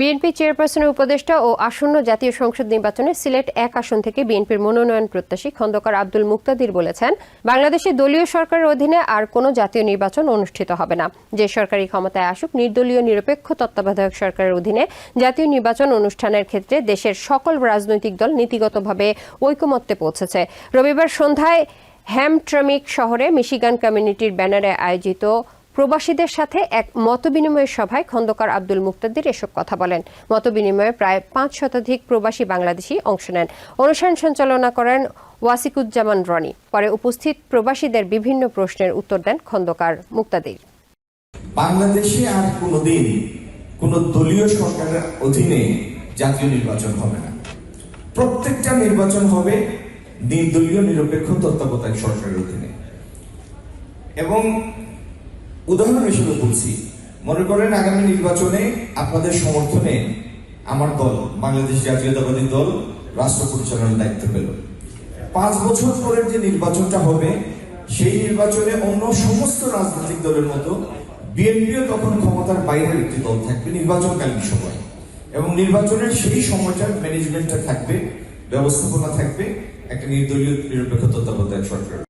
BNP চেয়ারপারসনের উপদেষ্টা ও আসন্ন জাতীয় সংসদ নির্বাচনে সিলেট এক আসন থেকে বিএনপির মনোনয়ন প্রত্যাশী খন্দকার আব্দুল মুক্তাদির বলেছেন, বাংলাদেশে দলীয় সরকারের অধীনে আর কোনো জাতীয় নির্বাচন অনুষ্ঠিত হবে না। যে সরকারি ক্ষমতায় আসুক, নির্দলীয়, নিরপেক্ষ তত্ত্বাবধায়ক সরকারের অধীনে জাতীয় নির্বাচন অনুষ্ঠানের ক্ষেত্রে দেশের সকল রাজনৈতিক দল নীতিগতভাবে ঐকমত্যে পৌঁছেছে। রবিবার সন্ধ্যায় হ্যামট্রামিক শহরে মিশিগান কমিউনিটির ব্যানারে আয়োজিত প্রবাসীদের সাথে এক মতবিনিময় সভায় খন্দকার আব্দুল মুক্তাদির এসব কথা বলেন। মতবিনিময়ে প্রায় পাঁচ শতাধিক প্রবাসী বাংলাদেশি অংশ নেন। অনুষ্ঠান সঞ্চালনা করেন ওয়াসিকুজ্জামান রনি। পরে উপস্থিত প্রবাসীদের বিভিন্ন প্রশ্নের উত্তর দেন খন্দকার মুক্তাদির। বাংলাদেশে আর কোনোদিন কোন দলীয় সরকারের অধীনে জাতীয় নির্বাচন হবে না। প্রত্যেকটা নির্বাচন হবে নির্দলীয় নিরপেক্ষ তত্ত্বাবধায়ক সরকারের অধীনে। এবং উদাহরণ হিসেবে বলছি, মনে করেন আগামী নির্বাচনে আপনাদের সমর্থনে আমার দল, বাংলাদেশ জাতীয়তাবাদী দল, রাষ্ট্র পরিচালনার দায়িত্ব পেল। পাঁচ বছর পরের যে নির্বাচনটা হবে, সেই নির্বাচনে অন্য সমস্ত রাজনৈতিক দলের মতো বিএনপিও তখন ক্ষমতার বাইরের একটি দল থাকবে নির্বাচনকালীন সময়। এবং নির্বাচনের সেই সময়টার ম্যানেজমেন্টটা থাকবে, ব্যবস্থাপনা থাকবে, একটা নির্দলীয় নিরপেক্ষ তত্ত্বাবধায়ক সরকার।